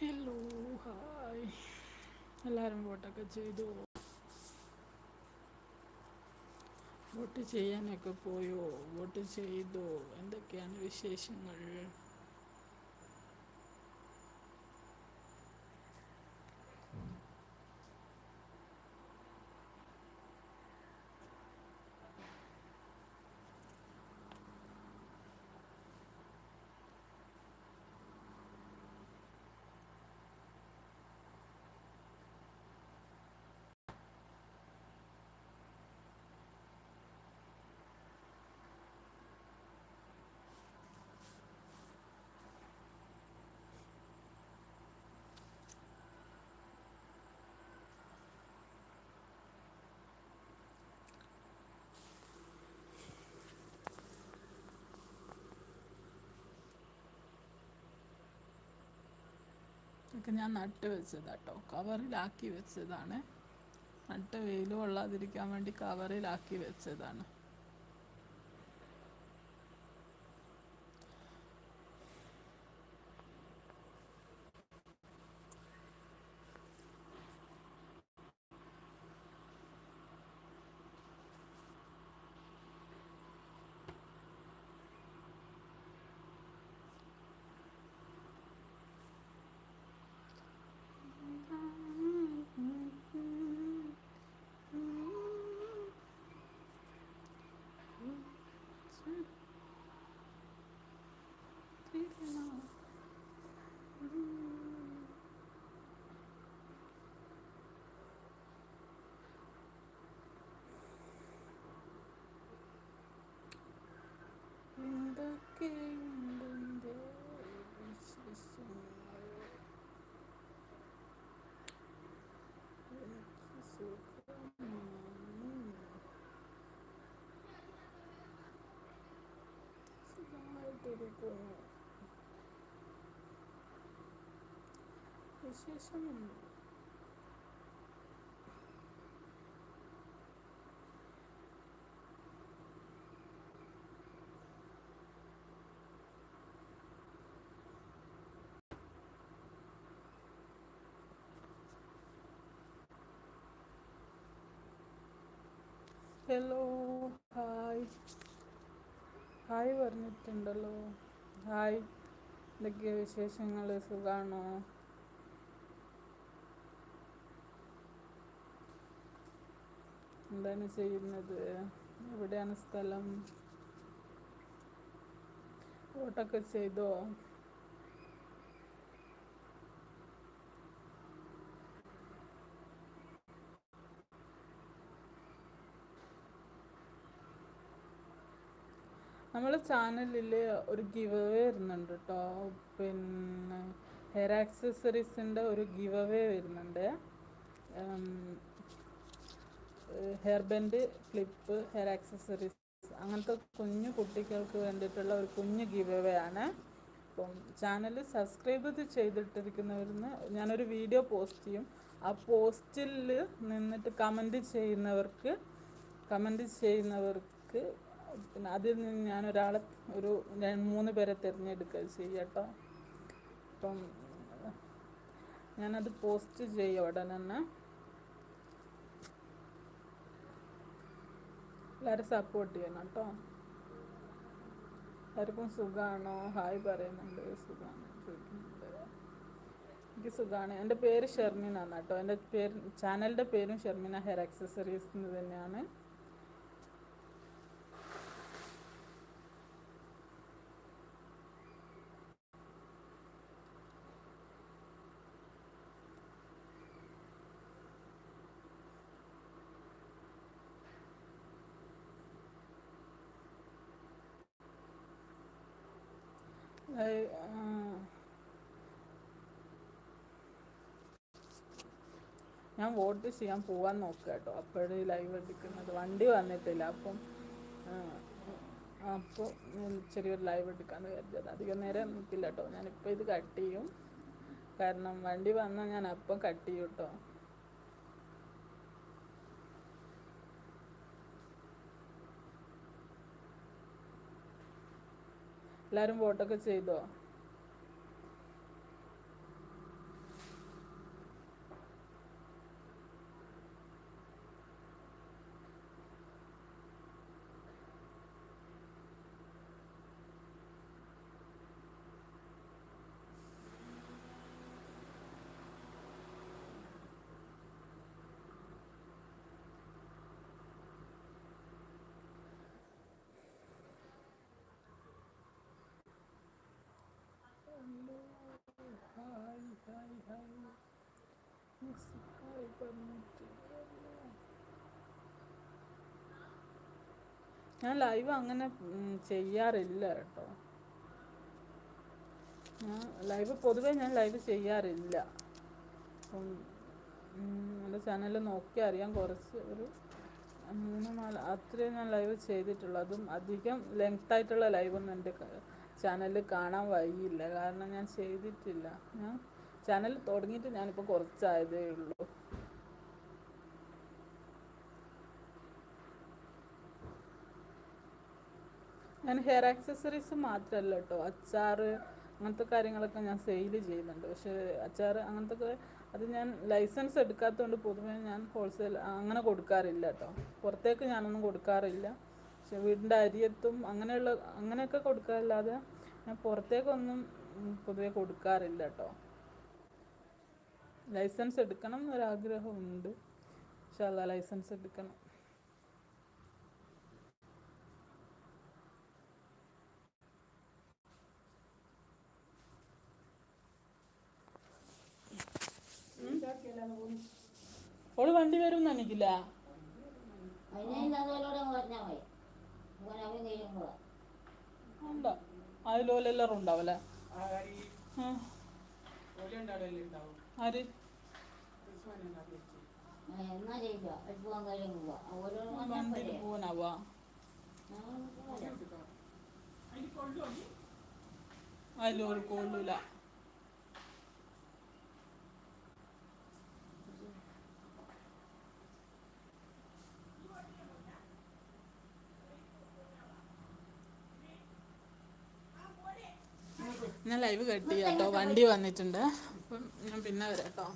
Hello hi എല്ലാവരും വോട്ടൊക്കെ ചെയ്തു. Vote ചെയ്യാനൊക്കെ പോയോ? വോട്ട് ചെയ്തോ. എന്തൊക്കെയാണ് വിശേഷങ്ങൾ? ഇതൊക്കെ ഞാൻ നട്ട് വെച്ചതാട്ടോ. കവറിലാക്കി വെച്ചതാണ്. നട്ട് വെയിൽ കൊള്ളാതിരിക്കാൻ വേണ്ടി കവറിലാക്കി വെച്ചതാണ്. എന്തൊക്കെയുണ്ടെന്റെ വിശേഷങ്ങൾ എനിക്ക് ഹലോ ഹായ്. ഹായ് പറഞ്ഞിട്ടുണ്ടല്ലോ. ഹായ്. എന്തൊക്കെയാ വിശേഷങ്ങൾ സുഖാണോ? എന്താണ് ചെയ്യുന്നത്? എവിടെയാണ് സ്ഥലം? വോട്ടൊക്കെ ചെയ്തോ? നമ്മൾ ചാനലിൽ ഒരു ഗിവ് അവേ വരുന്നുണ്ട് കേട്ടോ പിന്നെ ഹെയർ ആക്സസറീസിന്റെ ഒരു ഗിവ് അവേ വരുന്നുണ്ട് hair band clip hair accessories അങ്ങനത്തെ കുഞ്ഞു കുട്ടികൾക്ക് വേണ്ടിയിട്ടുള്ള ഒരു കുഞ്ഞു ഗിവ് അവേ ആണ്. അപ്പം ചാനൽ സബ്സ്ക്രൈബ് ചെയ്തിട്ടിരിക്കുന്നവരിന്ന് ഞാനൊരു വീഡിയോ പോസ്റ്റ് ചെയ്യും. ആ പോസ്റ്റിൽ നിന്നിട്ട് കമന്റ് ചെയ്യുന്നവർക്ക് കമന്റ് ചെയ്യുന്നവർക്ക് പിന്നെ അതിൽ നിന്ന് ഞാൻ ഒരാളെ ഒരു രണ്ട് മൂന്ന് പേരെ തിരഞ്ഞെടുക്കുക ചെയ്യട്ടോ. അപ്പം ഞാനത് പോസ്റ്റ് ചെയ്യും ഉടനെ തന്നെ എല്ലാവരും സപ്പോർട്ട് ചെയ്യണം കേട്ടോ എല്ലാവർക്കും സുഖമാണോ ഹായ് പറയുന്നുണ്ട്. സുഖമാണ് എനിക്ക് സുഖമാണ് എന്റെ പേര് ഷെർമിന എന്നാണ് കേട്ടോ എന്റെ പേര് ചാനലിന്റെ പേരും ഷെർമിന ഹെയർ ആക്സസറീസ് എന്ന് തന്നെയാണ്. ഞാൻ വോട്ട് ചെയ്യാൻ പോവാൻ നോക്കുക കേട്ടോ അപ്പോഴും ലൈവ് എടുക്കുന്നത്. വണ്ടി വന്നിട്ടില്ല. അപ്പം അപ്പോൾ ചെറിയൊരു ലൈവ് എടുക്കാമെന്ന് കരുതിയത്. അധികം നേരം നിൽക്കില്ല കേട്ടോ ഞാനിപ്പോൾ ഇത് കട്ട് ചെയ്യും. കാരണം വണ്ടി വന്നാൽ ഞാൻ അപ്പം കട്ട് ചെയ്യും കേട്ടോ എല്ലാവരും വോട്ടൊക്കെ ചെയ്തോ? ഞാൻ ലൈവ് അങ്ങനെ ചെയ്യാറില്ല കേട്ടോ. ഞാൻ ലൈവ് പൊതുവേ ഞാൻ ലൈവ് ചെയ്യാറില്ല. അപ്പം എന്റെ ചാനൽ നോക്കി അറിയാം. കുറച്ച് ഒരു മൂന്ന് നാല് അത്രയും ഞാൻ ലൈവ് ചെയ്തിട്ടുള്ളൂ. അതും അധികം ലെങ്ത് ആയിട്ടുള്ള ലൈവൊന്നും എന്റെ ചാനലിൽ കാണാൻ വഴിയില്ല. കാരണം ഞാൻ ചെയ്തിട്ടില്ല. ഞാൻ ചാനൽ തുടങ്ങിയിട്ട് ഞാനിപ്പോൾ കുറച്ചായതേ ഉള്ളൂ. ഞാൻ ഹെയർ ആക്സസറീസ് മാത്രമല്ല കേട്ടോ അച്ചാറ് അങ്ങനത്തെ കാര്യങ്ങളൊക്കെ ഞാൻ സെയിൽ ചെയ്യുന്നുണ്ട്. പക്ഷേ അച്ചാറ് അങ്ങനത്തെ അത് ഞാൻ ലൈസൻസ് എടുക്കാത്തതുകൊണ്ട് പൊതുവേ ഞാൻ ഹോൾസെയിൽ അങ്ങനെ കൊടുക്കാറില്ല കേട്ടോ പുറത്തേക്ക് ഞാനൊന്നും കൊടുക്കാറില്ല. പക്ഷെ വീടിന്റെ അരിയത്തും അങ്ങനെയുള്ള അങ്ങനെയൊക്കെ കൊടുക്കാറില്ലാതെ ഞാൻ പുറത്തേക്കൊന്നും പൊതുവെ കൊടുക്കാറില്ല കേട്ടോ ലൈസൻസ് എടുക്കണം എന്നൊരാഗ്രഹമുണ്ട് പക്ഷേ അല്ല ലൈസൻസ് എടുക്കണം. ഓൾ വണ്ടി വരും എനിക്കില്ല അതിലോലെല്ലാവരും ഉണ്ടാവല്ലേ ആ, ആര്? വണ്ടിയിൽ പോവാനാവാ. അതിലോൽ കൊള്ളൂല ഞാൻ ലൈവ് കട്ട് കേട്ടോ. വണ്ടി വന്നിട്ടുണ്ട്. അപ്പം ഞാൻ പിന്നെ വരാം കേട്ടോ.